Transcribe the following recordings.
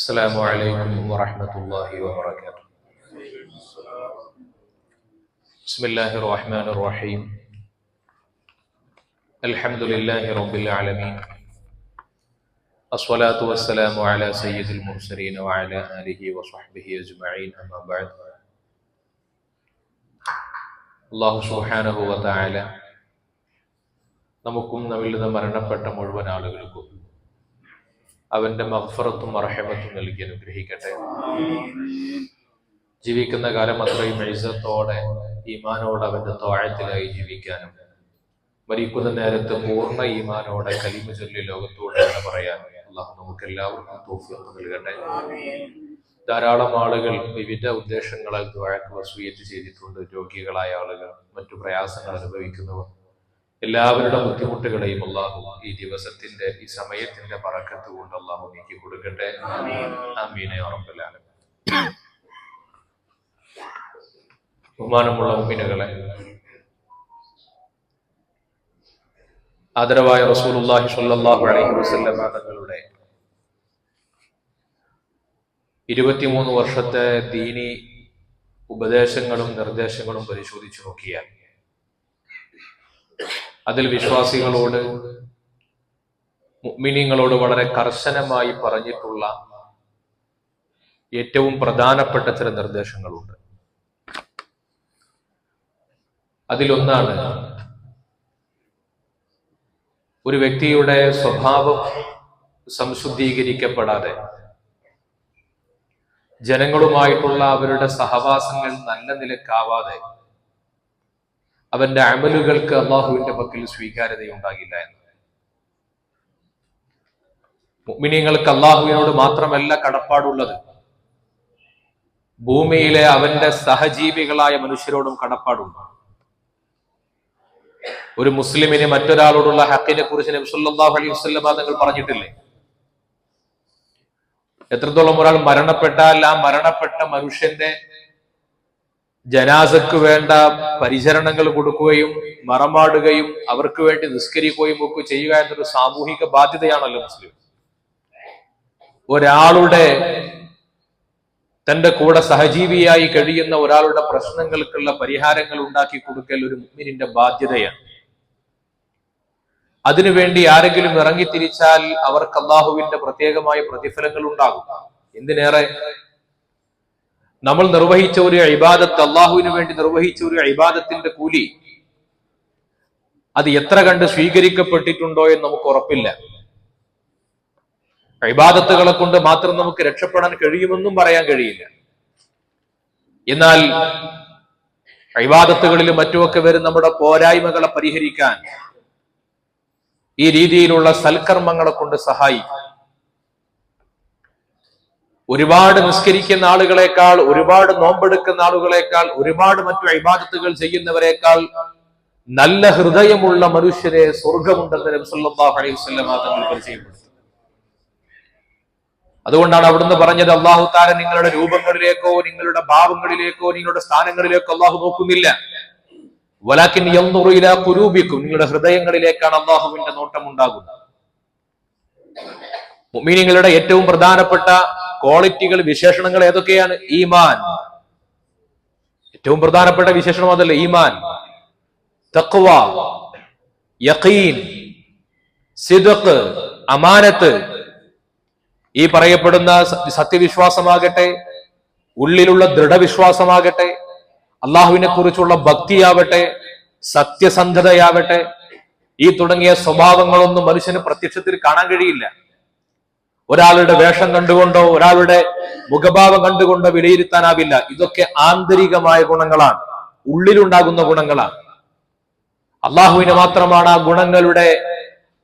السلام عليكم ورحمة الله وبركاته بسم الله الرحمن الرحيم الحمد لله رب العالمين الصلاة والسلام على سيد المرسلين وعلى آله وصحبه أجمعين أما بعد അള്ളാഹു സുബ്ഹാനഹു വതആല നമുക്കും നമ്മിൽ നിന്ന് മരണപ്പെട്ട മുഴുവൻ ആളുകൾക്കും അവന്റെ മഫറത്തും അർഹമത്തും നൽകി അനുഗ്രഹിക്കട്ടെ. ജീവിക്കുന്ന കാലം അത്രയും എഴുസത്തോടെ ഈമാനോടെ അവന്റെ തോഴത്തിലായി ജീവിക്കാനും മരിക്കുന്ന നേരത്ത് പൂർണ ഈമാനോടെ കലിമ ചൊല്ലി ലോകത്തോട് പറയാനും അള്ളാഹു നമുക്ക് എല്ലാവർക്കും തോഫിയൊക്കെ നൽകട്ടെ. ധാരാളം ആളുകൾ വിവിധ ഉദ്ദേശങ്ങളാൽ ദ്വാഴക്ക് വസൂയത്ത് ചെയ്തിട്ടുണ്ട്. രോഗികളായ ആളുകൾ മറ്റു പ്രയാസങ്ങൾ അനുഭവിക്കുന്നവർ. എല്ലാവരുടെ ബുദ്ധിമുട്ടുകളെയും അള്ളാഹു ഈ ദിവസത്തിന്റെ ഈ സമയത്തിന്റെ പറക്കത്ത് കൊണ്ട് അള്ളാഹു നീക്കി കൊടുക്കട്ടെ. അമീനെ ഉറപ്പിലാണ് ബഹുമാനമുള്ള ഉമ്മിനുകളെ ആദരവായ റസൂലുള്ളാഹി സ്വല്ലല്ലാഹു അലൈഹി വസല്ലം തങ്ങളുടെ ഇരുപത്തിമൂന്ന് വർഷത്തെ ദീനി ഉപദേശങ്ങളും നിർദ്ദേശങ്ങളും പരിശോധിച്ചു നോക്കിയാൽ അതിൽ വിശ്വാസികളോട് മിനിങ്ങളോട് വളരെ കർശനമായി പറഞ്ഞിട്ടുള്ള ഏറ്റവും പ്രധാനപ്പെട്ട ചില നിർദ്ദേശങ്ങളുണ്ട്. അതിലൊന്നാണ് ഒരു വ്യക്തിയുടെ സ്വഭാവം സംശുദ്ധീകരിക്കപ്പെടാതെ ജനങ്ങളുമായിട്ടുള്ള അവരുടെ സഹവാസങ്ങൾ നല്ല നിലക്കാവാതെ അവന്റെ അമലുകൾക്ക് അള്ളാഹുവിന്റെ പക്കൽ സ്വീകാര്യത ഉണ്ടാകില്ല എന്ന്. മുഅ്മിനീങ്ങൾക്ക് അള്ളാഹുവിനോട് മാത്രമല്ല കടപ്പാടുള്ളത്. ഭൂമിയിലെ അവന്റെ സഹജീവികളായ മനുഷ്യരോടും കടപ്പാടുണ്ട്. ഒരു മുസ്ലിമിന് മറ്റൊരാളോടുള്ള ഹക്കിനെ കുറിച്ച് നബി സല്ലല്ലാഹു അലൈഹി വസല്ലം നിങ്ങൾ പറഞ്ഞിട്ടില്ലേ? എത്രത്തോളം ഒരാൾ മരണപ്പെട്ടാൽ ആ മരണപ്പെട്ട മനുഷ്യന്റെ ജനാസക്ക് വേണ്ട പരിചരണങ്ങൾ കൊടുക്കുകയും മറമാടുകയും അവർക്ക് വേണ്ടി നിസ്കരിക്കുകയും ഒക്കെ ചെയ്യുക എന്നൊരു സാമൂഹിക ബാധ്യതയാണല്ലോ മുസ്ലിം. ഒരാളുടെ തന്റെ കൂടെ സഹജീവിയായി കഴിയുന്ന ഒരാളുടെ പ്രശ്നങ്ങൾക്കുള്ള പരിഹാരങ്ങൾ ഉണ്ടാക്കി കൊടുക്കൽ ഒരു മുഅ്മിനിന്റെ ബാധ്യതയാണ്. അതിനുവേണ്ടി ആരെങ്കിലും ഇറങ്ങിത്തിരിച്ചാൽ അവർക്ക് അള്ളാഹുവിന്റെ പ്രത്യേകമായ പ്രതിഫലങ്ങൾ ഉണ്ടാകും. എന്തിനേറെ? നമ്മൾ നിർവഹിച്ച ഒരു ഇബാദത്ത് അള്ളാഹുവിന് വേണ്ടി നിർവഹിച്ച ഒരു ഇബാദത്തിന്റെ കൂലി അത് എത്ര കണ്ട് സ്വീകരിക്കപ്പെട്ടിട്ടുണ്ടോ എന്ന് നമുക്ക് ഉറപ്പില്ല. ഇബാദത്തുകളെ കൊണ്ട് മാത്രം നമുക്ക് രക്ഷപ്പെടാൻ കഴിയുമെന്നും പറയാൻ കഴിയില്ല. എന്നാൽ ഇബാദത്തുകളിലും മറ്റുമൊക്കെ വരും നമ്മുടെ പോരായ്മകളെ പരിഹരിക്കാൻ ഈ രീതിയിലുള്ള സൽക്കർമ്മങ്ങളെ കൊണ്ട് സഹായിക്കും. ഒരുപാട് നിസ്കരിക്കുന്ന ആളുകളെക്കാൾ ഒരുപാട് നോമ്പെടുക്കുന്ന ആളുകളെക്കാൾ ഒരുപാട് മറ്റു അഭിബാദത്തുകൾ ചെയ്യുന്നവരെക്കാൾ നല്ല ഹൃദയമുള്ള മനുഷ്യരെ സ്വർഗമുണ്ടെന്ന് പരിചയപ്പെടുത്തുന്നത് തങ്ങൾ അതുകൊണ്ടാണ് അവിടുന്ന് പറഞ്ഞത് അള്ളാഹു താര നിങ്ങളുടെ രൂപങ്ങളിലേക്കോ നിങ്ങളുടെ ഭാവങ്ങളിലേക്കോ നിങ്ങളുടെ സ്ഥാനങ്ങളിലേക്കോ അള്ളാഹു നോക്കുന്നില്ല. വലാക്കിൻ യന്തുറുയില കുരൂപിക്കും നിങ്ങളുടെ ഹൃദയങ്ങളിലേക്കാണ് അള്ളാഹുവിന്റെ നോട്ടം ഉണ്ടാകുന്നത്. ഏറ്റവും പ്രധാനപ്പെട്ട ക്വാളിറ്റികൾ വിശേഷണങ്ങൾ ഏതൊക്കെയാണ്? ഈമാൻ. ഏറ്റവും പ്രധാനപ്പെട്ട വിശേഷണം അതല്ലേ ഈമാൻ. തക്വ യഖീൻ സിദ്ഖ് അമാനത്ത്. ഈ പറയപ്പെടുന്ന സത്യവിശ്വാസമാകട്ടെ ഉള്ളിലുള്ള ദൃഢവിശ്വാസമാകട്ടെ അള്ളാഹുവിനെ കുറിച്ചുള്ള ഭക്തിയാവട്ടെ സത്യസന്ധതയാവട്ടെ ഈ തുടങ്ങിയ സ്വഭാവങ്ങളൊന്നും മനുഷ്യന് പ്രത്യക്ഷത്തിൽ കാണാൻ കഴിയില്ല. ഒരാളുടെ വേഷം കണ്ടുകൊണ്ടോ ഒരാളുടെ മുഖഭാവം കണ്ടുകൊണ്ടോ വിലയിരുത്താനാവില്ല. ഇതൊക്കെ ആന്തരികമായ ഗുണങ്ങളാണ്. ഉള്ളിലുണ്ടാകുന്ന ഗുണങ്ങളാണ്. അള്ളാഹുവിന് മാത്രമാണ് ആ ഗുണങ്ങളുടെ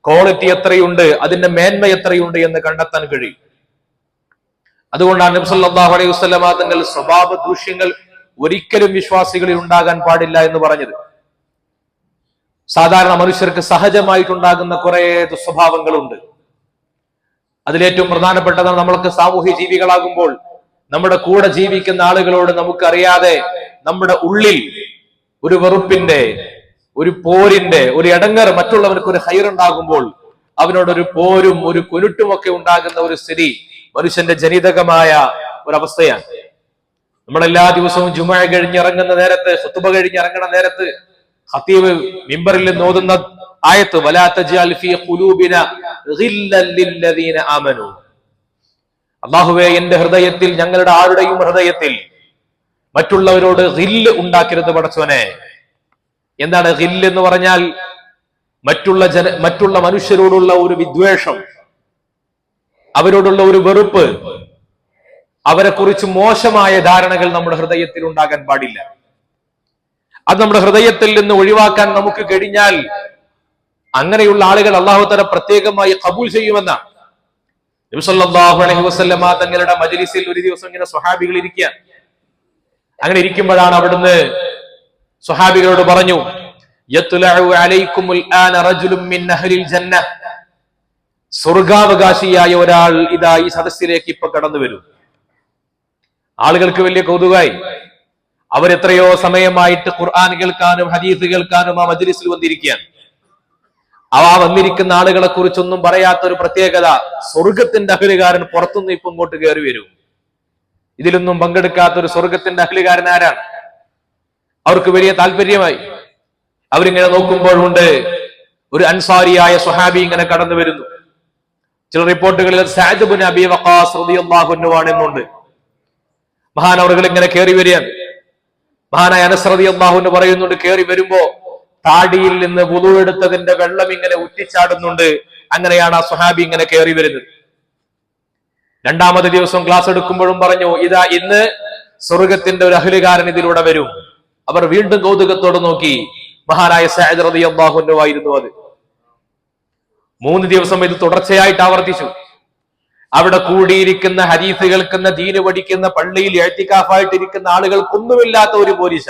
ക്വാളിറ്റി എത്രയുണ്ട് അതിന്റെ മേന്മ എത്രയുണ്ട് എന്ന് കണ്ടെത്താൻ കഴിയും. അതുകൊണ്ടാണ് നബ്സല്ലാഹു അലൈഹി വസ്ലമ തങ്ങൾ സ്വഭാവ ദൂഷ്യങ്ങൾ ഒരിക്കലും വിശ്വാസികളിൽ ഉണ്ടാകാൻ പാടില്ല എന്ന് പറഞ്ഞത്. സാധാരണ മനുഷ്യർക്ക് സഹജമായിട്ടുണ്ടാകുന്ന കുറേ ദുസ്വഭാവങ്ങളുണ്ട്. അതിലേറ്റവും പ്രധാനപ്പെട്ടതാണ് നമ്മൾക്ക് സാമൂഹ്യ ജീവികളാകുമ്പോൾ നമ്മുടെ കൂടെ ജീവിക്കുന്ന ആളുകളോട് നമുക്കറിയാതെ നമ്മുടെ ഉള്ളിൽ ഒരു വെറുപ്പിന്റെ ഒരു പോരിന്റെ ഒരു ഇടങ്ങർ മറ്റുള്ളവർക്ക് ഒരു ഹൈറുണ്ടാകുമ്പോൾ അവനോടൊരു പോരും ഒരു കുരുട്ടുമൊക്കെ ഉണ്ടാകുന്ന ഒരു സ്ഥിതി മനുഷ്യന്റെ ജനിതകമായ ഒരവസ്ഥയാണ്. നമ്മളെല്ലാ ദിവസവും ജുമ കഴിഞ്ഞിറങ്ങുന്ന നേരത്ത് ഹുത്തുബ കഴിഞ്ഞിറങ്ങുന്ന നേരത്ത് ഹത്തീബ് മിമ്പറിൽ നോതുന്ന ആയത്ത് വലാ തജ്അൽ ഫീ ഖുലൂബിന ഗില്ലൽ ലില്ലദീന ആമനു. അള്ളാഹുവേ എന്റെ ഹൃദയത്തിൽ ഞങ്ങളുടെ ആരുടെയും ഹൃദയത്തിൽ മറ്റുള്ളവരോട് റില്ല് ഉണ്ടാക്കരുത് പടച്ചോനെ എന്താണ് റില്ല് എന്ന് പറഞ്ഞാൽ മറ്റുള്ള ജന മറ്റുള്ള മനുഷ്യരോടുള്ള ഒരു വിദ്വേഷം അവരോടുള്ള ഒരു വെറുപ്പ് അവരെ കുറിച്ച് മോശമായ ധാരണകൾ നമ്മുടെ ഹൃദയത്തിൽ ഉണ്ടാകാൻ പാടില്ല. അത് നമ്മുടെ ഹൃദയത്തിൽ നിന്ന് ഒഴിവാക്കാൻ നമുക്ക് കഴിഞ്ഞാൽ അങ്ങനെയുള്ള ആളുകൾ അള്ളാഹു തല പ്രത്യേകമായി കബൂൽ ചെയ്യുമെന്ന. തങ്ങളുടെ മജലിസിൽ ഒരു ദിവസം ഇങ്ങനെ സ്വഹാബികൾ ഇരിക്കുക അങ്ങനെ ഇരിക്കുമ്പോഴാണ് അവിടുന്ന് സ്വഹാബികളോട് പറഞ്ഞു സ്വർഗാവകാശിയായ ഒരാൾ ഇതാ ഈ സദസ്സിലേക്ക് ഇപ്പൊ കടന്നു വരും. ആളുകൾക്ക് വലിയ കൗതുകായി. അവരെത്രയോ സമയമായിട്ട് ഖുർആൻ കേൾക്കാനും ഹദീസ് കേൾക്കാനും ആ മജ്ലിസിൽ വന്നിരിക്കുകയാണ് ആ വന്നിരിക്കുന്ന ആളുകളെ കുറിച്ചൊന്നും പറയാത്ത ഒരു പ്രത്യേകത സ്വർഗത്തിന്റെ അഹലുകാരൻ പുറത്തുനിന്ന് ഇപ്പം ഇങ്ങോട്ട് കയറി വരും. ഇതിലൊന്നും പങ്കെടുക്കാത്ത ഒരു സ്വർഗത്തിന്റെ അഹലുകാരൻ ആരാണ്? അവർക്ക് വലിയ താല്പര്യമായി. അവരിങ്ങനെ നോക്കുമ്പോഴുണ്ട് ഒരു അൻസാരിയായ സുഹാബി ഇങ്ങനെ കടന്നു വരുന്നു. ചില റിപ്പോർട്ടുകളിൽ സാദബുൻ അബി വക്കാസ് അൻഹു ആണെന്നുണ്ട്. മഹാനവറുകൾ ഇങ്ങനെ കയറി വരികയാണ്. മഹാനായ അനസ്രതി അൻഹു പറയുന്നുണ്ട് കയറി വരുമ്പോ താടിയിൽ നിന്ന് പുതു എടുത്തതിന്റെ വെള്ളം ഇങ്ങനെ ഉറ്റിച്ചാടുന്നുണ്ട് അങ്ങനെയാണ് ആ സുഹാബി ഇങ്ങനെ കയറി വരുന്നത്. രണ്ടാമത്തെ ദിവസം ക്ലാസ് എടുക്കുമ്പോഴും പറഞ്ഞു ഇതാ ഇന്ന് സ്വർഗത്തിന്റെ ഒരു അഹലുകാരൻ ഇതിലൂടെ വരും. അവർ വീണ്ടും കൗതുകത്തോട് നോക്കി. മഹാനായ സഹജ് അൻഹു ആയിരുന്നു അത്. മൂന്ന് ദിവസം ഇത് തുടർച്ചയായിട്ട് ആവർത്തിച്ചു. അവിടെ കൂടിയിരിക്കുന്ന ഹരീഫ് കേൾക്കുന്ന ദീന് പഠിക്കുന്ന പള്ളിയിൽ എഴുത്തിക്കാഫായിട്ടിരിക്കുന്ന ആളുകൾക്കൊന്നുമില്ലാത്ത ഒരു പോലീസ.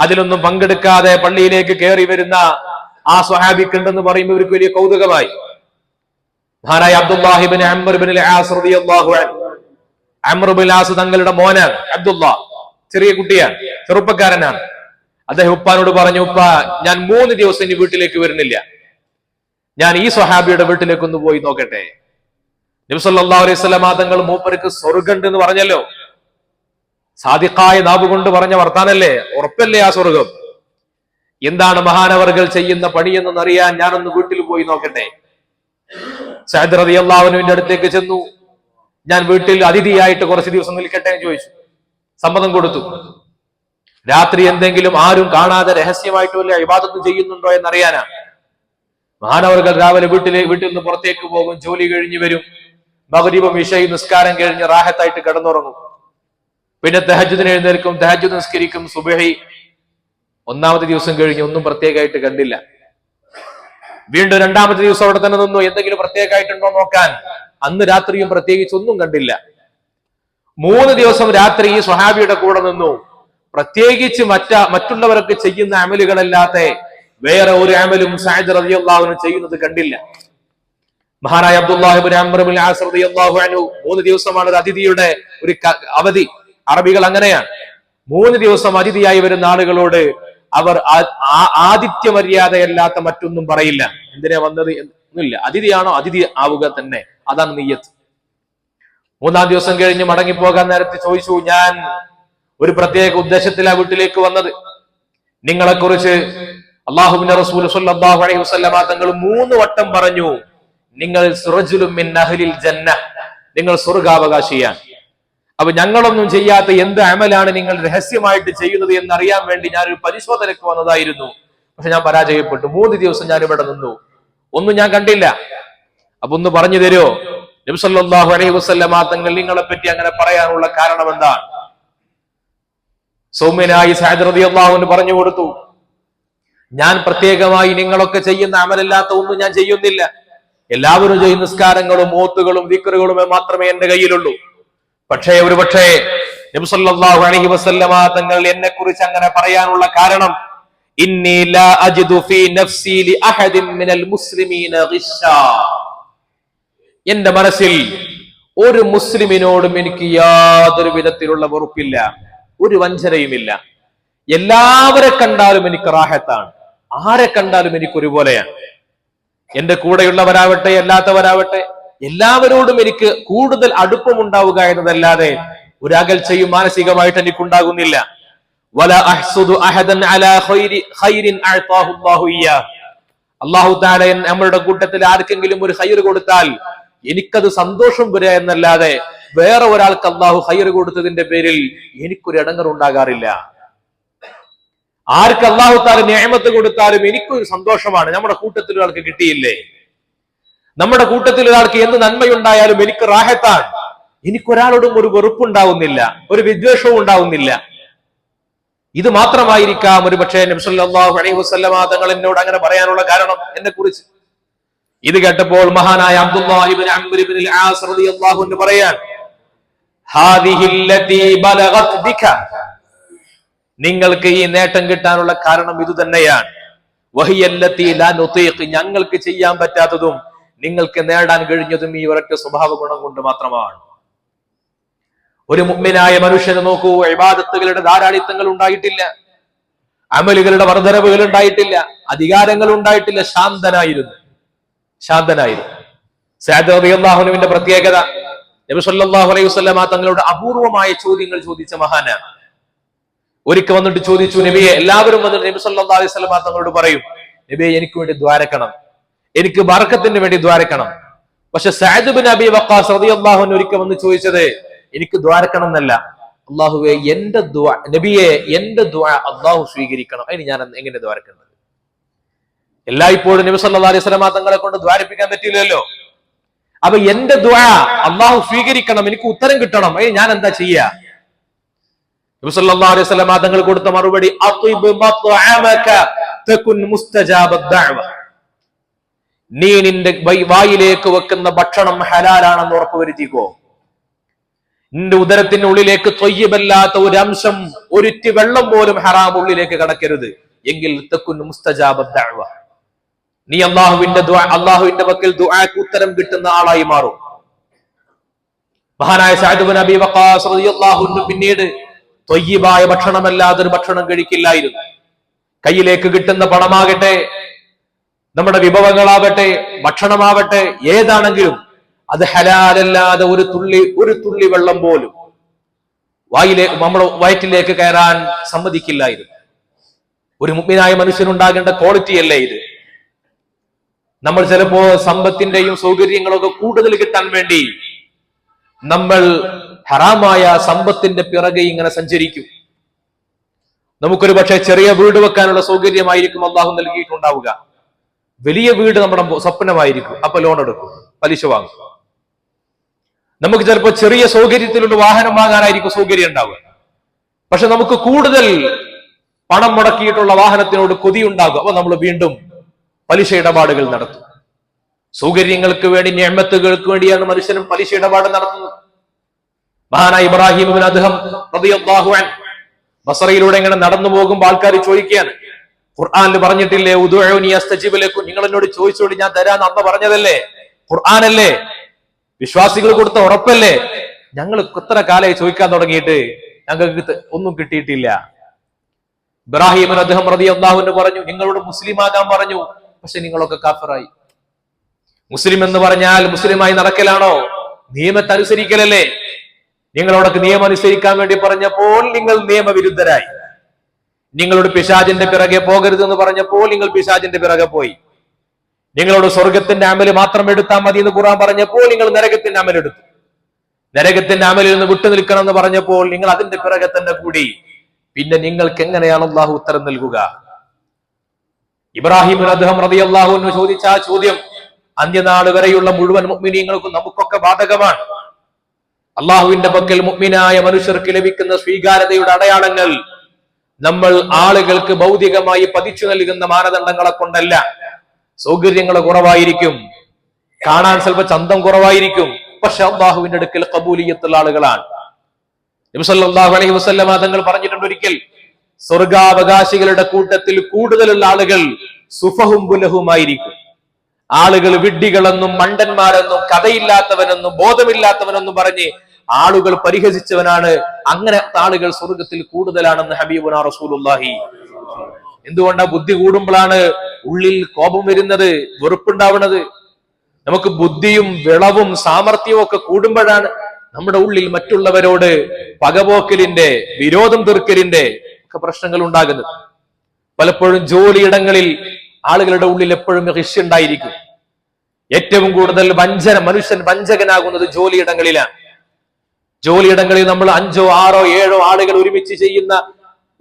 അതിലൊന്നും പങ്കെടുക്കാതെ പള്ളിയിലേക്ക് കയറി വരുന്ന ആ സ്വഹാബിക്കുണ്ടെന്ന് പറയുമ്പോൾ ഇവർക്ക് വലിയ കൗതുകമായി. മഹാനായ അബ്ദുല്ലാഹിബിൻ അമർബിൻ തങ്ങളുടെ മോനാണ് അബ്ദുല്ല. ചെറിയ കുട്ടിയാണ് ചെറുപ്പക്കാരനാണ്. അദ്ദേഹം ഉപ്പാനോട് പറഞ്ഞു ഉപ്പ ഞാൻ മൂന്ന് ദിവസം ഇനി വീട്ടിലേക്ക് വരുന്നില്ല. ഞാൻ ഈ സ്വഹാബിയുടെ വീട്ടിലേക്ക് ഒന്ന് പോയി നോക്കട്ടെ. നബ്സല്ലാ അലൈഹി സ്വലമാ തങ്ങൾ മൂപ്പർക്ക് സ്വർഗുണ്ട് എന്ന് പറഞ്ഞല്ലോ. സാദിഖായ നാവ് കൊണ്ട് പറഞ്ഞ വർത്താനല്ലേ? ഉറപ്പല്ലേ ആ സ്വർഗം? എന്താണ് മഹാനവർകൾ ചെയ്യുന്ന പണിയെന്നറിയാൻ ഞാനൊന്ന് വീട്ടിൽ പോയി നോക്കട്ടെ. സഹദ് റതി അള്ളാഹുനുവിന്റെ അടുത്തേക്ക് ചെന്നു. ഞാൻ വീട്ടിൽ അതിഥിയായിട്ട് കുറച്ച് ദിവസം നിൽക്കട്ടെ എന്ന് ചോദിച്ചു. സമ്മതം കൊടുത്തു. രാത്രി എന്തെങ്കിലും ആരും കാണാതെ രഹസ്യമായിട്ട് വല്ല ഇബാദത്ത് ചെയ്യുന്നുണ്ടോ എന്നറിയാനാണ് മഹാനവർകൾ രാവിലെ വീട്ടിലെ വീട്ടിൽ നിന്ന് പുറത്തേക്ക് പോകും ജോലി കഴിഞ്ഞു വരും. ഭഗരീപം ഇഷയും നിസ്കാരം കഴിഞ്ഞ് റാഹത്തായിട്ട് കിടന്നുറങ്ങും. പിന്നെ തെഹജുദിന് എഴുന്നേൽക്കും തെഹജുദ് നിസ്കരിക്കും സുബഹി. ഒന്നാമത്തെ ദിവസം കഴിഞ്ഞ് ഒന്നും പ്രത്യേകമായിട്ട് കണ്ടില്ല. വീണ്ടും രണ്ടാമത്തെ ദിവസം അവിടെ തന്നെ നിന്നു. എന്തെങ്കിലും പ്രത്യേകമായിട്ടുണ്ടോ നോക്കാൻ? അന്ന് രാത്രിയും പ്രത്യേകിച്ച് ഒന്നും കണ്ടില്ല. മൂന്ന് ദിവസം രാത്രി ഈ സ്വഹാബിയുടെ കൂടെ നിന്നു. പ്രത്യേകിച്ച് മറ്റ മറ്റുള്ളവരൊക്കെ ചെയ്യുന്ന അമലുകളല്ലാത്ത വേറെ ഒരു അമലും സായിദ് റളിയല്ലാഹുവിന് ചെയ്യുന്നത് കണ്ടില്ല. മഹാനായ അബ്ദുല്ലാഹിബുൻ മൂന്ന് ദിവസമാണ് അതിഥിയുടെ ഒരു അവധി. അറബികൾ അങ്ങനെയാണ്. മൂന്ന് ദിവസം അതിഥിയായി വരുന്ന ആളുകളോട് അവർ ആ- ആ- ആതിഥ്യ മര്യാദയല്ലാത്ത മറ്റൊന്നും പറയില്ല. എന്തിനാ വന്നത് എന്നില്ല അതിഥിയാണോ? അതിഥി ആവുക തന്നെ. അതാണ് നെയ്യത്ത്. മൂന്നാം ദിവസം കഴിഞ്ഞ് മടങ്ങിപ്പോകാൻ നേരത്തെ ചോദിച്ചു ഞാൻ ഒരു പ്രത്യേക ഉദ്ദേശത്തിലാ വീട്ടിലേക്ക് വന്നത്. നിങ്ങളെ കുറിച്ച് അള്ളാഹുബിന്റെ റസൂൽ സല്ലല്ലാഹു അലൈഹി വസല്ലമ തങ്ങൾ മൂന്ന് വട്ടം പറഞ്ഞു നിങ്ങൾ സുറജുലും ജന്ന നിങ്ങൾ സ്വർഗാവകാശിയാണ്. അപ്പൊ ഞങ്ങളൊന്നും ചെയ്യാത്ത എന്ത് അമലാണ് നിങ്ങൾ രഹസ്യമായിട്ട് ചെയ്യുന്നത് എന്ന് അറിയാൻ വേണ്ടി ഞാനൊരു പരിശോധനയ്ക്ക് വന്നതായിരുന്നു. പക്ഷെ ഞാൻ പരാജയപ്പെട്ടു. മൂന്ന് ദിവസം ഞാൻ ഇവിടെ നിന്നു. ഒന്നും ഞാൻ കണ്ടില്ല. അപ്പൊ ഒന്ന് പറഞ്ഞു തരുമോ നബ്സല്ലാഹു അലൈഹി വസല്ലമ തങ്ങൾ നിങ്ങളെ പറ്റി അങ്ങനെ പറയാനുള്ള കാരണം എന്താണ് സൗമ്യനായി സാദ് റതി അള്ളാഹുവിന് പറഞ്ഞു കൊടുത്തു. ഞാൻ പ്രത്യേകമായി നിങ്ങളൊക്കെ ചെയ്യുന്ന അമലല്ലാത്ത ഒന്നും ഞാൻ ചെയ്യുന്നില്ല. എല്ലാവരും ചെയ്യുന്ന നിസ്കാരങ്ങളും ഓത്തുകളും വിക്രുകളും മാത്രമേ എന്റെ കയ്യിലുള്ളൂ. പക്ഷേ ഒരു പക്ഷേ നബ്സല്ലാഹു അലൈഹി വസല്ലമ തങ്ങൾ എന്നെ കുറിച്ച് അങ്ങനെ പറയാനുള്ള കാരണം എന്റെ മനസ്സിൽ ഒരു മുസ്ലിമിനോടും എനിക്ക് യാതൊരു വിധത്തിലുള്ള വെറുപ്പില്ല ഒരു വഞ്ചനയുമില്ല. എല്ലാവരെ കണ്ടാലും എനിക്ക് റാഹത്താണ് ആരെ കണ്ടാലും എനിക്ക് ഒരുപോലെയാണ് എന്റെ കൂടെയുള്ളവരാവട്ടെ അല്ലാത്തവരാവട്ടെ എല്ലാവരോടും എനിക്ക് കൂടുതൽ അടുപ്പമുണ്ടാവുക എന്നതല്ലാതെ ഒരു മാനസികമായിട്ട് എനിക്കുണ്ടാകുന്നില്ല. ഉണ്ടാകുന്നില്ല അള്ളാഹു താല നമ്മളുടെ കൂട്ടത്തിൽ ആർക്കെങ്കിലും ഒരു ഹൈർ കൊടുത്താൽ എനിക്കത് സന്തോഷം വരിക എന്നല്ലാതെ വേറെ ഒരാൾക്ക് അള്ളാഹു ഹൈർ കൊടുത്തതിന്റെ പേരിൽ എനിക്കൊരു ഇടങ്ങർ ഉണ്ടാകാറില്ല. ആർക്ക് അള്ളാഹു താല നിയമത്ത് കൊടുത്താലും എനിക്കൊരു സന്തോഷമാണ്. നമ്മുടെ കൂട്ടത്തിൽ ഒരാൾക്ക് കിട്ടിയില്ലേ? നമ്മുടെ കൂട്ടത്തിൽ ഒരാൾക്ക് എന്ത് നന്മയുണ്ടായാലും എനിക്ക് റാഹത്താണ്. എനിക്കൊരാളോടും ഒരു വെറുപ്പുണ്ടാവുന്നില്ല ഒരു വിദ്വേഷവും ഉണ്ടാവുന്നില്ല. ഇത് മാത്രമായിരിക്കാം ഒരു പക്ഷേ നബ്സല്ലാഹു അലൈഹി വസല്ലമ തങ്ങൾ എന്നോട് അങ്ങനെ പറയാനുള്ള കാരണം എന്നെ കുറിച്ച് ഇത് കേട്ടപ്പോൾ മഹാനായ അൻഹു പറയാൻ നിങ്ങൾക്ക് ഈ നേട്ടം കിട്ടാനുള്ള കാരണം ഇത് തന്നെയാണ് ഞങ്ങൾക്ക് ചെയ്യാൻ പറ്റാത്തതും നിങ്ങൾക്ക് നേടാൻ കഴിഞ്ഞതും ഈ ഒരൊറ്റ സ്വഭാവ ഗുണം കൊണ്ട് മാത്രമാണ്. ഒരു മുമ്മിനായ മനുഷ്യനെ നോക്കൂ ഇബാദത്തുകളുടെ ധാരാളിത്തങ്ങൾ ഉണ്ടായിട്ടില്ല. അമലുകളുടെ വർധനവുകൾ ഉണ്ടായിട്ടില്ല. അധികാരങ്ങൾ ഉണ്ടായിട്ടില്ല. ശാന്തനായിരുന്നു. ശാന്തനായിരുന്നു. റളിയല്ലാഹുവിന്റെ പ്രത്യേകത. നബി സല്ലല്ലാഹു അലൈഹി വസല്ലമ തങ്ങളുടെ അപൂർവമായ ചോദ്യങ്ങൾ ചോദിച്ച മഹാനാണ്. ഒരിക്കൽ വന്നിട്ട് ചോദിച്ചു നബിയെ എല്ലാവരും വന്നിട്ട് നബി സല്ലല്ലാഹു അലൈഹി വസല്ലമ തങ്ങളോട് പറയും. നബിയെ എനിക്ക് വേണ്ടി ദ്വാരക്കണം. എനിക്ക് ബറക്കത്തിന് വേണ്ടി ദ്വാരക്കണം. പക്ഷെ സഅദ് ബിൻ അബി വക്കാസ് റളിയല്ലാഹു അൻഹു ഒരിക്കൽ വന്ന് ചോദിച്ചത് എനിക്ക് ദ്വാരക്കണം എന്നല്ല. അള്ളാഹുവെ എന്റെ ദ്വാ നബിയെ എന്റെ ദ്വാ അള്ളാഹു സ്വീകരിക്കണം. അതിന് ഞാൻ എങ്ങനെ ദ്വാരക്കേണ്ടത് എല്ലായ്പ്പോഴും നബി സല്ലാ അലൈഹി വസല്ലമ തങ്ങളെ കൊണ്ട് ദ്വാരിപ്പിക്കാൻ പറ്റില്ലല്ലോ. അപ്പൊ എന്റെ ദ്വാ അള്ളാഹു സ്വീകരിക്കണം. എനിക്ക് ഉത്തരം കിട്ടണം. അതിന് ഞാൻ എന്താ ചെയ്യ? നബി സല്ലല്ലാഹു അലൈഹി വസല്ലമ തങ്ങൾ കൊടുത്ത മറുപടി നീ നിന്റെ വായിലേക്ക് വെക്കുന്ന ഭക്ഷണം ഹലാലാണെന്ന് ഉറപ്പുവരുത്തിക്കോ നിന്റെ ഉദരത്തിന്റെ ഉള്ളിലേക്ക് തൊയ്യബല്ലാത്ത ഒരു അംശം ഒരിറ്റി വെള്ളം പോലും ഹറാം ഉള്ളിലേക്ക് കടക്കരുത്. എങ്കിൽ തക്കുൻ മുസ്തജാബ ദഅവ. നീ അള്ളാഹുവിന്റെ അള്ളാഹുവിന്റെ വക്കിൽ ദുആക്ക് ഉത്തരം കിട്ടുന്ന ആളായി മാറും. മഹാനായ റളിയല്ലാഹു അൻഹു പിന്നീട് തൊയ്യബായ ഭക്ഷണമല്ലാതൊരു ഭക്ഷണം കഴിക്കില്ലായിരുന്നു. കയ്യിലേക്ക് കിട്ടുന്ന പണമാകട്ടെ നമ്മുടെ വിഭവങ്ങളാവട്ടെ ഭക്ഷണമാവട്ടെ ഏതാണെങ്കിലും അത് ഹലാലല്ലാതെ ഒരു തുള്ളി ഒരു തുള്ളി വെള്ളം പോലും വായിലെ നമ്മുടെ വയറ്റിലേക്ക് കയറാൻ സമ്മതിക്കില്ലായിരുന്നു. ഒരു മുഗ്മിനായ മനുഷ്യനുണ്ടാകേണ്ട ക്വാളിറ്റി അല്ലേ ഇത്? നമ്മൾ ചിലപ്പോ സമ്പത്തിന്റെയും സൗകര്യങ്ങളൊക്കെ കൂടുതൽ കിട്ടാൻ വേണ്ടി നമ്മൾ ഹറാമായ സമ്പത്തിന്റെ പിറകെ ഇങ്ങനെ സഞ്ചരിക്കും. നമുക്കൊരു പക്ഷേ ചെറിയ വീട് വെക്കാനുള്ള സൗകര്യമായിരിക്കും അള്ളാഹു നൽകിയിട്ടുണ്ടാവുക. വലിയ വീട് നമ്മുടെ സ്വപ്നമായിരിക്കും. അപ്പൊ ലോൺ എടുക്കും. പലിശ വാങ്ങും. നമുക്ക് ചിലപ്പോൾ ചെറിയ സൗകര്യത്തിലുള്ള വാഹനം വാങ്ങാനായിരിക്കും സൗകര്യം ഉണ്ടാവുക. പക്ഷെ നമുക്ക് കൂടുതൽ പണം മുടക്കിയിട്ടുള്ള വാഹനത്തിനോട് കൊതിയുണ്ടാകും അപ്പൊ നമ്മൾ വീണ്ടും പലിശ ഇടപാടുകൾ നടത്തും. സൗകര്യങ്ങൾക്ക് വേണ്ടി ഞമ്മത്തുകൾക്ക് വേണ്ടിയാണ് മനുഷ്യനും പലിശ ഇടപാട് നടത്തുന്നത്. മഹാനായ ഇബ്രാഹിം അദ്ദേഹം ബസറയിലൂടെ ഇങ്ങനെ നടന്നു പോകുമ്പോൾ ആൾക്കാർ ചോദിക്കുകയാണ് ഖുർആനിൽ പറഞ്ഞിട്ടില്ലേ അസ്തജിബ് നിങ്ങൾ എന്നോട് ചോദിച്ചോളി ഞാൻ തരാൻ അന്ന് പറഞ്ഞതല്ലേ? ഖുർആാനല്ലേ? വിശ്വാസികൾ കൊടുത്ത ഉറപ്പല്ലേ? ഞങ്ങൾ എത്ര കാലമായി ചോദിക്കാൻ തുടങ്ങിയിട്ട് ഞങ്ങൾക്ക് ഒന്നും കിട്ടിയിട്ടില്ല. ഇബ്രാഹിമിന് അദ്ദേഹം റതി അള്ളാഹുവിന് പറഞ്ഞു നിങ്ങളോട് മുസ്ലിം ആകാൻ പറഞ്ഞു പക്ഷെ നിങ്ങളൊക്കെ കാഫറായി. മുസ്ലിം എന്ന് പറഞ്ഞാൽ മുസ്ലിമായി നടക്കലാണോ? നിയമത്തെ അനുസരിക്കലല്ലേ നിങ്ങളോടൊക്കെ നിയമം അനുസരിക്കാൻ വേണ്ടി പറഞ്ഞപ്പോൾ നിങ്ങൾ നിയമവിരുദ്ധരായി. നിങ്ങളോട് പിശാചിന്റെ പിറകെ പോകരുത് എന്ന് പറഞ്ഞപ്പോൾ നിങ്ങൾ പിശാചിന്റെ പിറകെ പോയി. നിങ്ങളോട് സ്വർഗത്തിന്റെ അമൽ മാത്രം എടുത്താൽ മതി എന്ന് ഖുറാൻ പറഞ്ഞപ്പോൾ നിങ്ങൾ നരകത്തിന്റെ അമലെടുത്തു നരകത്തിന്റെ അമലിൽ നിന്ന് വിട്ടു നിൽക്കണം എന്ന് പറഞ്ഞപ്പോൾ നിങ്ങൾ അതിന്റെ പിറകെ തന്നെ കൂടി. പിന്നെ നിങ്ങൾക്ക് എങ്ങനെയാണ് അള്ളാഹു ഉത്തരം നൽകുക? ഇബ്രാഹിം അദ്ദേഹം റബി അള്ളാഹുവിന് ചോദിച്ച ആ ചോദ്യം അന്ത്യനാൾ വരെയുള്ള മുഴുവൻ മുഗ്മിനീങ്ങൾക്കും നമുക്കൊക്കെ ബാധകമാണ്. അള്ളാഹുവിന്റെ പക്കൽ മുഗ്മിനായ മനുഷ്യർക്ക് ലഭിക്കുന്ന സ്വീകാര്യതയുടെ അടയാളങ്ങൾ നമ്മൾ ആളുകൾക്ക് ഭൗതികമായി പതിച്ചു നൽകുന്ന മാനദണ്ഡങ്ങളെ കൊണ്ടല്ല. സൗകര്യങ്ങൾ കുറവായിരിക്കും. കാണാൻ സ്വല്പ ചന്തം കുറവായിരിക്കും. പക്ഷെ അള്ളാഹുവിന്റെ അടുക്കൽ കബൂലിയത്തുള്ള ആളുകളാണ്. നബിസല്ലാഹു അലൈഹി വസല്ലമ തങ്ങൾ പറഞ്ഞിട്ടുണ്ട് ഒരിക്കൽ സ്വർഗാവകാശികളുടെ കൂട്ടത്തിൽ കൂടുതലുള്ള ആളുകൾ സുഫഹും പുലഹുമായിരിക്കും ആളുകൾ വിഡ്ഢികളെന്നും മണ്ടന്മാരെന്നും കഥയില്ലാത്തവനെന്നും ബോധമില്ലാത്തവനെന്നും പറഞ്ഞ് ആളുകൾ പരിഹസിച്ചവനാണ്. അങ്ങനെ ആളുകൾ സ്വർഗത്തിൽ കൂടുതലാണെന്ന് ഹബീബുന റസൂലുല്ലാഹി എന്തുകൊണ്ടാ ബുദ്ധി കൂടുമ്പോഴാണ് ഉള്ളിൽ കോപം വരുന്നത് വെറുപ്പുണ്ടാവുന്നത് നമുക്ക് ബുദ്ധിയും വിളവും സാമർഥ്യവും ഒക്കെ കൂടുമ്പോഴാണ് നമ്മുടെ ഉള്ളിൽ മറ്റുള്ളവരോട് പകപോക്കലിന്റെ വിരോധം തീർക്കലിന്റെ ഒക്കെ പ്രശ്നങ്ങൾ ഉണ്ടാകുന്നത്. പലപ്പോഴും ജോലിയിടങ്ങളിൽ ആളുകളുടെ ഉള്ളിൽ എപ്പോഴും ഹിഷ്യുണ്ടായിരിക്കും ഏറ്റവും കൂടുതൽ വഞ്ചന മനുഷ്യൻ വഞ്ചകനാകുന്നത് ജോലിയിടങ്ങളിലാണ്. ജോലിയിടങ്ങളിൽ നമ്മൾ അഞ്ചോ ആറോ ഏഴോ ആളുകൾ ഒരുമിച്ച് ചെയ്യുന്ന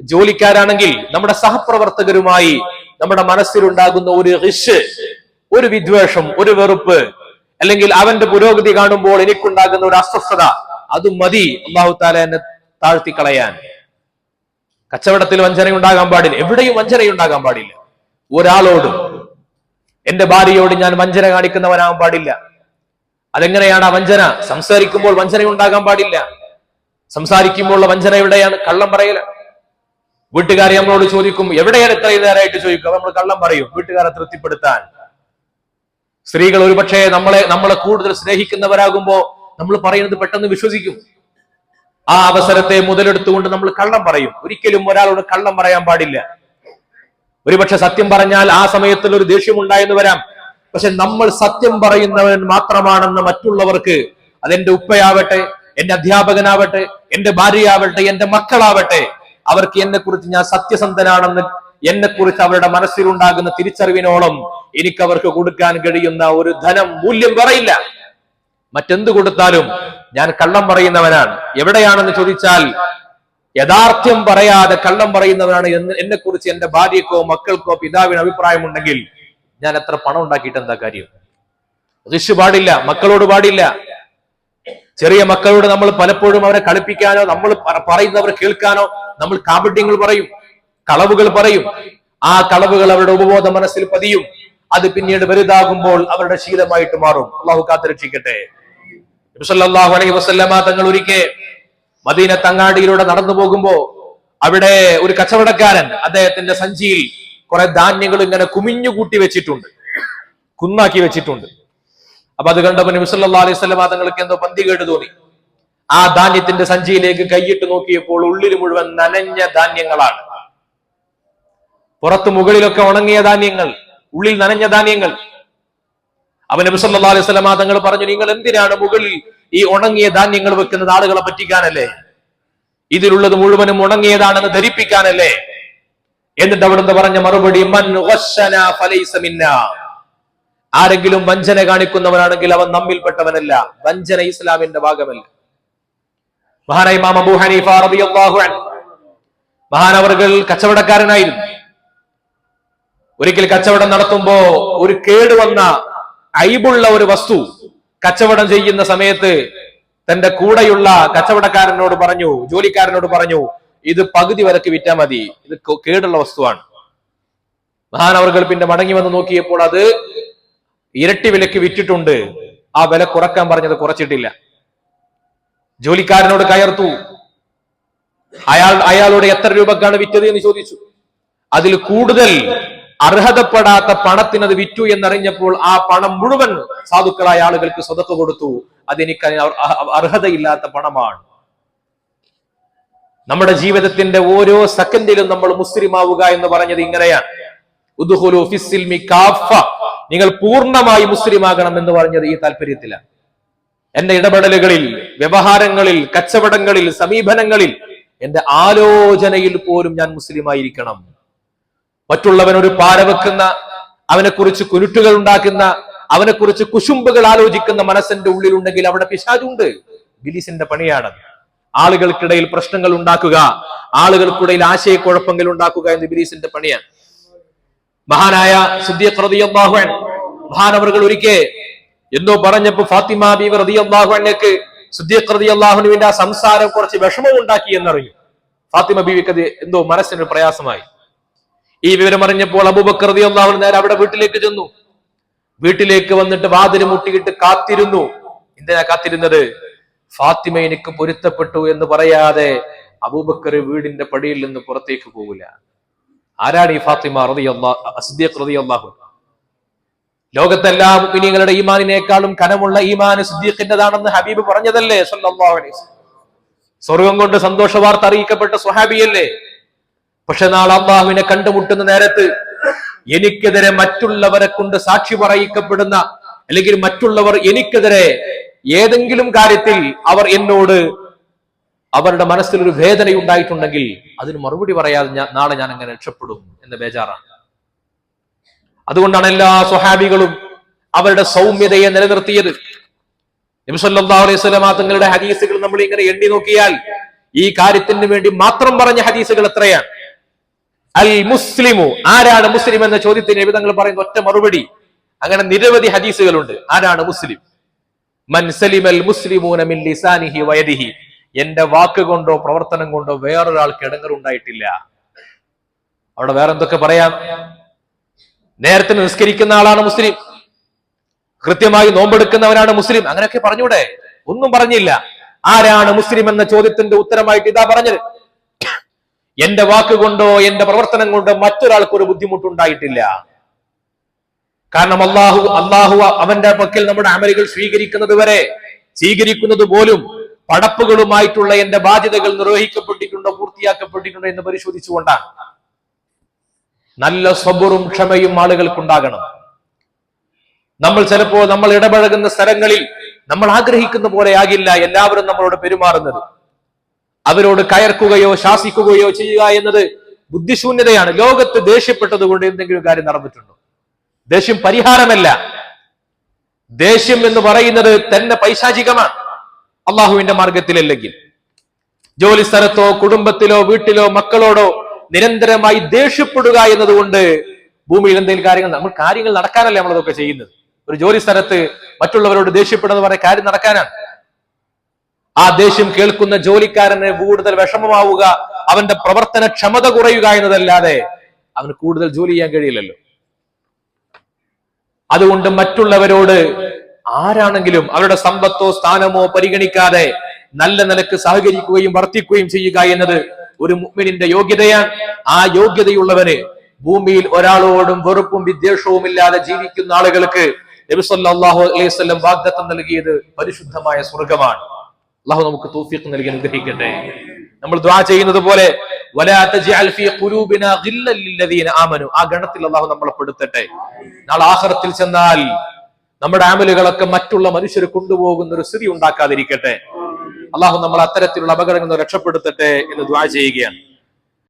ജോലിക്കാരാണെങ്കിൽ നമ്മുടെ സഹപ്രവർത്തകരുമായി നമ്മുടെ മനസ്സിലുണ്ടാകുന്ന ഒരു റിഷ് ഒരു വിദ്വേഷം ഒരു വെറുപ്പ് അല്ലെങ്കിൽ അവന്റെ പുരോഗതി കാണുമ്പോൾ എനിക്കുണ്ടാകുന്ന ഒരു അസ്വസ്ഥത അത് മതി. അള്ളാഹു താല എന്നെ താഴ്ത്തിക്കളയാൻ. കച്ചവടത്തിൽ വഞ്ചന ഉണ്ടാകാൻ പാടില്ല. എവിടെയും വഞ്ചന ഉണ്ടാകാൻ പാടില്ല. ഒരാളോടും എന്റെ ഭാര്യയോട് ഞാൻ വഞ്ചന കാണിക്കുന്നവനാകാൻ പാടില്ല. അതെങ്ങനെയാണ് ആ വഞ്ചന? സംസാരിക്കുമ്പോൾ വഞ്ചന ഉണ്ടാകാൻ പാടില്ല. സംസാരിക്കുമ്പോൾ വഞ്ചന എവിടെയാണ് കള്ളം പറയല. വീട്ടുകാരെ നമ്മളോട് ചോദിക്കും എവിടെയാണ് ഇത്രയും നേരമായിട്ട് ചോദിക്കും നമ്മൾ കള്ളം പറയും വീട്ടുകാരെ തൃപ്തിപ്പെടുത്താൻ. സ്ത്രീകൾ ഒരുപക്ഷെ നമ്മളെ നമ്മളെ കൂടുതൽ സ്നേഹിക്കുന്നവരാകുമ്പോ നമ്മൾ പറയുന്നത് പെട്ടെന്ന് വിശ്വസിക്കും. ആ അവസരത്തെ മുതലെടുത്തുകൊണ്ട് നമ്മൾ കള്ളം പറയും. ഒരിക്കലും ഒരാളോട് കള്ളം പറയാൻ പാടില്ല. ഒരുപക്ഷെ സത്യം പറഞ്ഞാൽ ആ സമയത്തിൽ ഒരു ദേഷ്യം ഉണ്ടായെന്ന് വരാം. പക്ഷെ നമ്മൾ സത്യം പറയുന്നവൻ മാത്രമാണെന്ന് മറ്റുള്ളവർക്ക് അതെന്റെ ഉപ്പയാവട്ടെ എന്റെ അധ്യാപകനാവട്ടെ എന്റെ ഭാര്യയാവട്ടെ എന്റെ മക്കളാവട്ടെ അവർക്ക് എന്നെ കുറിച്ച് ഞാൻ സത്യസന്ധനാണെന്ന് എന്നെ കുറിച്ച് അവരുടെ മനസ്സിലുണ്ടാകുന്ന തിരിച്ചറിവിനോളം എനിക്ക് അവർക്ക് കൊടുക്കാൻ കഴിയുന്ന ഒരു ധനം മൂല്യം പറയില്ല മറ്റെന്ത് കൊടുത്താലും ഞാൻ കള്ളം പറയുന്നവനാണ്. എവിടെയാണെന്ന് ചോദിച്ചാൽ യഥാർത്ഥ്യം പറയാതെ കള്ളം പറയുന്നവനാണ് എന്നെ കുറിച്ച് എന്റെ ഭാര്യക്കോ മക്കൾക്കോ പിതാവിന് അഭിപ്രായമുണ്ടെങ്കിൽ ഞാൻ എത്ര പണം ഉണ്ടാക്കിയിട്ട് എന്താ കാര്യം? ഋഷി പാടില്ല മക്കളോട് പാടില്ല. ചെറിയ മക്കളോട് നമ്മൾ പലപ്പോഴും അവരെ കളിപ്പിക്കാനോ നമ്മൾ പറയുന്നവർ കേൾക്കാനോ നമ്മൾ കാപട്യങ്ങൾ പറയും കളവുകൾ പറയും. ആ കളവുകൾ അവരുടെ ഉപബോധ മനസ്സിൽ പതിയും. അത് പിന്നീട് വലുതാകുമ്പോൾ അവരുടെ ശീലമായിട്ട് മാറും. അള്ളാഹു കാത്തുരക്ഷിക്കട്ടെ. നബിസല്ലല്ലാഹു അലൈഹി വസല്ലമ തങ്ങൾ ഒരിക്കെ മദീന തങ്ങാടിയിലൂടെ നടന്നു പോകുമ്പോ അവിടെ ഒരു കച്ചവടക്കാരൻ അദ്ദേഹത്തിന്റെ സഞ്ചിയിൽ കുറെ ധാന്യങ്ങൾ ഇങ്ങനെ കുമിഞ്ഞു കൂട്ടി വെച്ചിട്ടുണ്ട്. കുന്നാക്കി വെച്ചിട്ടുണ്ട്. അപ്പൊ അത് കണ്ടപ്പോ നബി സല്ലല്ലാഹു അലൈഹി വസല്ലമ തങ്ങൾക്ക് എന്തോ പന്തി കേട്ട് തോന്നി. ആ ധാന്യത്തിന്റെ സഞ്ചിയിലേക്ക് കൈയിട്ട് നോക്കിയപ്പോൾ ഉള്ളിൽ മുഴുവൻ നനഞ്ഞ ധാന്യങ്ങളാണ്. പുറത്ത് മുകളിലൊക്കെ ഉണങ്ങിയ ധാന്യങ്ങൾ ഉള്ളിൽ നനഞ്ഞ ധാന്യങ്ങൾ. അപ്പൊ നബി സല്ലല്ലാഹു അലൈഹി വസല്ലമ തങ്ങൾ പറഞ്ഞു നിങ്ങൾ എന്തിനാണ് മുകളിൽ ഈ ഉണങ്ങിയ ധാന്യങ്ങൾ വെക്കുന്നത് ആളുകളെ പറ്റിക്കാനല്ലേ? ഇതിലുള്ളത് മുഴുവനും ഉണങ്ങിയതാണെന്ന് ധരിപ്പിക്കാനല്ലേ? എന്നിട്ട് അവിടുന്ന് പറഞ്ഞ മറുപടി. ആരെങ്കിലും വഞ്ചന കാണിക്കുന്നവനാണെങ്കിൽ അവൻ നമ്മിൽപ്പെട്ടവനല്ല വഞ്ചന ഇസ്ലാമിന്റെ ഭാഗമല്ല. മഹാനായ അബൂ ഹനീഫ മഹാനവർകൾ കച്ചവടക്കാരനായിരുന്നു. ഒരിക്കൽ കച്ചവടം നടത്തുമ്പോ ഒരു കേടുവന്ന അയിബുള്ള ഒരു വസ്തു കച്ചവടം ചെയ്യുന്ന സമയത്ത് തന്റെ കൂടെയുള്ള കച്ചവടക്കാരനോട് പറഞ്ഞു ജോലിക്കാരനോട് പറഞ്ഞു ഇത് പകുതി വരക്ക് വിറ്റാ മതി. ഇത് കേടുള്ള വസ്തുവാണ്. മഹാനവർകൾ പിന്നെ മടങ്ങി വന്ന് നോക്കിയപ്പോൾ അത് ഇരട്ടി വിലക്ക് വിറ്റിട്ടുണ്ട്. ആ വില കുറയ്ക്കാൻ പറഞ്ഞത് കുറച്ചിട്ടില്ല. ജോലിക്കാരനോട് കയർത്തു. അയാൾ അയാളോട് എത്ര രൂപക്കാണ് വിറ്റത് എന്ന് ചോദിച്ചു. അതിൽ കൂടുതൽ അർഹതപ്പെടാത്ത പണത്തിന് അത് വിറ്റു എന്നറിഞ്ഞപ്പോൾ ആ പണം മുഴുവൻ സാധുക്കളായ ആളുകൾക്ക് സ്വതക്ക് കൊടുത്തു. അതെനിക്ക് അർഹതയില്ലാത്ത പണമാണ്. നമ്മുടെ ജീവിതത്തിന്റെ ഓരോ സെക്കൻഡിലും നമ്മൾ മുസ്ലിം ആവുക എന്ന് പറഞ്ഞത് ഇങ്ങനെയാണ്. നിങ്ങൾ പൂർണമായി മുസ്ലിം ആകണം എന്ന് പറഞ്ഞത് ഈ താല്പര്യത്തിലാണ്. എന്റെ ഇടപെടലുകളിൽ വ്യവഹാരങ്ങളിൽ കച്ചവടങ്ങളിൽ സമീപനങ്ങളിൽ എന്റെ ആലോചനയിൽ പോലും ഞാൻ മുസ്ലിം ആയിരിക്കണം മറ്റുള്ളവനൊരു പാര വെക്കുന്ന അവനെ കുറിച്ച് കുരുട്ടുകൾ ഉണ്ടാക്കുന്ന അവനെ കുറിച്ച് കുശുമ്പുകൾ ആലോചിക്കുന്ന മനസ്സിന്റെ ഉള്ളിലുണ്ടെങ്കിൽ അവിടെ പിശാചുണ്ട്. ബിലീസിന്റെ പണിയാണത്. ആളുകൾക്കിടയിൽ പ്രശ്നങ്ങൾ ഉണ്ടാക്കുക. ആളുകൾക്കിടയിൽ ആശയക്കുഴപ്പങ്ങൾ ഉണ്ടാക്കുക എന്ന് ബിലീസിന്റെ പണിയാണ്. മഹാനായ സിദ്ദീഖ് മഹാനവറുകൾ ഒരിക്കൽ എന്തോ പറഞ്ഞപ്പോ ഫാത്തിമ ബീവി അൻഹക്ക് സിദ്ദീഖ് റളിയല്ലാഹുവിന്റെ ആ സംസാരം കുറച്ച് വിഷമം ഉണ്ടാക്കി എന്നറിഞ്ഞു. ഫാത്തിമ ബീവിക്ക് അത് എന്തോ മനസ്സിന് പ്രയാസമായി. ഈ വിവരം അറിഞ്ഞപ്പോൾ അബൂബക്കർ റളിയല്ലാഹു നേരെ അവിടെ വീട്ടിലേക്ക് ചെന്നു. വീട്ടിലേക്ക് വന്നിട്ട് വാതിൽ മുട്ടിയിട്ട് കാത്തിരുന്നു. എന്തിനാ കാത്തിരുന്നത്? ഫാത്തിമ എനിക്ക് പൊരുത്തപ്പെട്ടു എന്ന് പറയാതെ അബൂബക്കർ വീടിന്റെ പടിയിൽ നിന്ന് പുറത്തേക്ക് പോകില്ല ആരാണ് ഈ ഫാത്തിമ റളിയല്ലാഹു ലോകത്തെല്ലാം? ലോകത്തെല്ലാ ഈമാനിനേക്കാളും കനമുള്ള ഈമാൻ സിദ്ദീഖിന്റെതാണെന്ന് ഹബീബ് പറഞ്ഞതല്ലേ സല്ലല്ലാഹു. സ്വർഗം കൊണ്ട് സന്തോഷ വാർത്ത അറിയിക്കപ്പെട്ട സുഹാബിയല്ലേ പക്ഷെ നാളെ അള്ളാഹുവിനെ കണ്ടുമുട്ടുന്ന നേരത്ത് എനിക്കെതിരെ മറ്റുള്ളവരെ കൊണ്ട് സാക്ഷി പറയിക്കപ്പെടുന്ന അല്ലെങ്കിൽ മറ്റുള്ളവർ എനിക്കെതിരെ ഏതെങ്കിലും കാര്യത്തിൽ അവർ എന്നോട് അവരുടെ മനസ്സിൽ ഒരു വേദന ഉണ്ടായിട്ടുണ്ടെങ്കിൽ അതിന് മറുപടി പറയാതെ നാളെ ഞാൻ അങ്ങനെ രക്ഷപ്പെടും എന്ന ബേജാറാണ്. അതുകൊണ്ടാണ് എല്ലാ സ്വഹാബികളും അവരുടെ സൗമ്യതയെ നിലനിർത്തിയത്. നബി സല്ലല്ലാഹു അലൈഹി തങ്ങളുടെ ഹദീസുകൾ നമ്മൾ ഇങ്ങനെ എണ്ണി നോക്കിയാൽ ഈ കാര്യത്തിന് വേണ്ടി മാത്രം പറഞ്ഞ ഹദീസുകൾ എത്രയാണ്? അൽ മുസ്ലിമു. ആരാണ് മുസ്ലിം എന്ന ചോദ്യത്തിന് നബി തങ്ങൾ പറയുന്ന ഒറ്റ മറുപടി. അങ്ങനെ നിരവധി ഹദീസുകളുണ്ട്. ആരാണ് മുസ്ലിം? മുസ്ലിമൂന മിൻ ലിസാനിഹി എന്റെ വാക്ക് കൊണ്ടോ പ്രവർത്തനം കൊണ്ടോ വേറൊരാൾക്ക് ഇടങ്ങറുണ്ടായിട്ടില്ല. അവിടെ വേറെ എന്തൊക്കെ പറയാം? നേരത്തെ നിസ്കരിക്കുന്ന ആളാണ് മുസ്ലിം. കൃത്യമായി നോമ്പെടുക്കുന്നവനാണ് മുസ്ലിം. അങ്ങനെയൊക്കെ പറഞ്ഞൂടെ? ഒന്നും പറഞ്ഞില്ല. ആരാണ് മുസ്ലിം എന്ന ചോദ്യത്തിന്റെ ഉത്തരമായിട്ട് ഇതാ പറഞ്ഞത്. എന്റെ വാക്കുകൊണ്ടോ എന്റെ പ്രവർത്തനം കൊണ്ടോ മറ്റൊരാൾക്ക് ഒരു ബുദ്ധിമുട്ടുണ്ടായിട്ടില്ല. കാരണം അള്ളാഹു അള്ളാഹു അവന്റെ പക്കൽ നമ്മുടെ അമലുകൾ സ്വീകരിക്കുന്നത് വരെ സ്വീകരിക്കുന്നത് പോലും പടപ്പുകളുമായിട്ടുള്ള എന്റെ ബാധ്യതകൾ നിർവഹിക്കപ്പെട്ടിട്ടുണ്ടോ പൂർത്തിയാക്കപ്പെട്ടിട്ടുണ്ടോ എന്ന് പരിശോധിച്ചുകൊണ്ടാണ്. നല്ല സ്വബറും ക്ഷമയും ആളുകൾക്കുണ്ടാകണം. നമ്മൾ ചിലപ്പോ നമ്മൾ ഇടപഴകുന്ന സ്ഥലങ്ങളിൽ നമ്മൾ ആഗ്രഹിക്കുന്ന പോലെ ആകില്ല എല്ലാവരും നമ്മളോട് പെരുമാറുന്നത്. അവരോട് കയർക്കുകയോ ശാസിക്കുകയോ ചെയ്യുക എന്നത് ബുദ്ധിശൂന്യതയാണ്. ലോകത്ത് ദേഷ്യപ്പെട്ടത് കൊണ്ട് എന്തെങ്കിലും കാര്യം നടന്നിട്ടുണ്ടോ? ദേഷ്യം പരിഹാരമല്ല. ദേഷ്യം എന്ന് പറയുന്നത് തന്നെ പൈശാചികമാണ്. അള്ളാഹുവിന്റെ മാർഗത്തിലല്ലെങ്കിൽ ജോലി സ്ഥലത്തോ കുടുംബത്തിലോ വീട്ടിലോ മക്കളോടോ നിരന്തരമായി ദേഷ്യപ്പെടുക എന്നതുകൊണ്ട് ഭൂമിയിൽ എന്തെങ്കിലും കാര്യങ്ങൾ നമ്മൾ കാര്യങ്ങൾ നടക്കാനല്ലേ നമ്മളതൊക്കെ ചെയ്യുന്നത്. ഒരു ജോലി സ്ഥലത്ത് മറ്റുള്ളവരോട് ദേഷ്യപ്പെടുന്ന പറഞ്ഞ കാര്യം നടക്കാനാണ്. ആ ദേഷ്യം കേൾക്കുന്ന ജോലിക്കാരന് കൂടുതൽ വിഷമമാവുക അവന്റെ പ്രവർത്തന ക്ഷമത കുറയുക എന്നതല്ലാതെ അവന് കൂടുതൽ ജോലി ചെയ്യാൻ കഴിയില്ലല്ലോ. അതുകൊണ്ട് മറ്റുള്ളവരോട് ആരാണെങ്കിലും അവരുടെ സമ്പത്തോ സ്ഥാനമോ പരിഗണിക്കാതെ നല്ല നിലയ്ക്ക് സഹകരിക്കുകയും വർത്തിക്കുകയും ചെയ്യുക എന്നത് ഒരു മുഅ്മിനിന്റെ യോഗ്യതയാണ്. ആ യോഗ്യതയുള്ളവന് ഭൂമിയിൽ ഒരാളോടും വെറുപ്പും വിദ്വേഷവും ഇല്ലാതെ ജീവിക്കുന്ന ആളുകൾക്ക് നബി സല്ലല്ലാഹു അലൈഹി വാഗ്ദത്തം നൽകിയത് പരിശുദ്ധമായ സ്വർഗമാണ് അള്ളാഹു നമുക്ക് തൗഫീഖ് നൽകി അനുഗ്രഹിക്കട്ടെ. നമ്മൾ ദ്വാ ചെയ്യുന്നത് പോലെ ആ ഗണത്തിൽ അള്ളാഹു നമ്മളെ പെടുത്തട്ടെ. നാളെ ആഖിറത്തിൽ ചെന്നാൽ നമ്മുടെ ആമലുകളൊക്കെ മറ്റുള്ള മനുഷ്യർ കൊണ്ടുപോകുന്ന ഒരു സ്ഥിതി ഉണ്ടാക്കാതിരിക്കട്ടെ. അള്ളാഹു നമ്മൾ അത്തരത്തിലുള്ള അപകടങ്ങൾ രക്ഷപ്പെടുത്തട്ടെ എന്ന് ദ്വാ ചെയ്യുകയാണ്.